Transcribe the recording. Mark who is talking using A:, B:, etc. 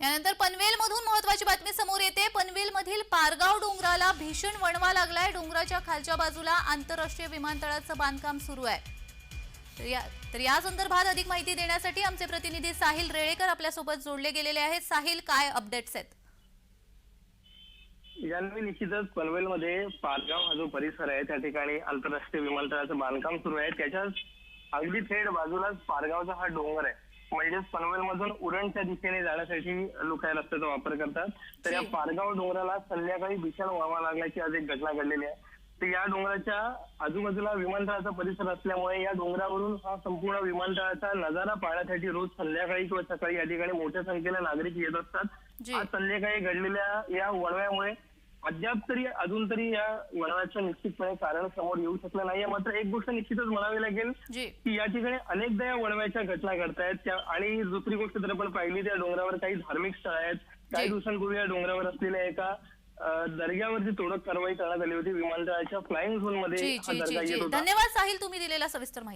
A: यानंतर पनवेलमधून महत्वाची बातमी समोर येते. पनवेलमधील पारगाव डोंगराला भीषण वणवा लागलाय. डोंगराच्या खालच्या बाजूला आंतरराष्ट्रीय विमानतळाचं बांधकाम सुरू आहे. तर या संदर्भात अधिक माहिती देण्यासाठी आमचे प्रतिनिधी साहिल रेळेकर आपल्यासोबत जोडले गेलेले आहेत. साहिल काय अपडेट्स आहेत?
B: यान्वी निश्चितच पनवेलमध्ये पारगाव हा जो परिसर आहे त्या ठिकाणी आंतरराष्ट्रीय विमानतळाचं बांधकाम सुरू आहे. त्याच्याच अगदी थेट बाजूलाच पारगावचा हा डोंगर आहे. म्हणजेच पनवेलमधून उरणच्या दिशेने जाण्यासाठी लोक या रस्त्याचा वापर करतात तर या. पारगाव डोंगराला संध्याकाळी भीषण वावा लागल्याची आज एक घटना घडलेली आहे तर या डोंगराच्या आजूबाजूला विमानतळाचा परिसर असल्यामुळे या डोंगरावरून हा संपूर्ण विमानतळाचा नजारा पाहण्यासाठी रोज संध्याकाळी किंवा सकाळी या ठिकाणी मोठ्या संख्येने नागरिक येत असतात. आज संध्याकाळी घडलेल्या या वळव्यामुळे अद्याप तरी अजून तरी या वळवाचं निश्चितपणे कारण समोर येऊ शकलं नाहीये. मात्र एक गोष्ट निश्चितच म्हणावी लागेल की या ठिकाणी अनेकदा या वळव्याच्या घटना घडतायत. त्या आणि दुसरी गोष्ट जर आपण पाहिली त्या डोंगरावर काही धार्मिक स्थळ आहेत. काही. दिवसांपूर्वी या डोंगरावर असलेल्या एका दर्ग्यावरती तोडक कारवाई करण्यात आली होती. विमानतळाच्या फ्लाइंग झोनमध्ये
A: धन्यवाद साहिल तुम्ही दिलेला सविस्तर माहिती.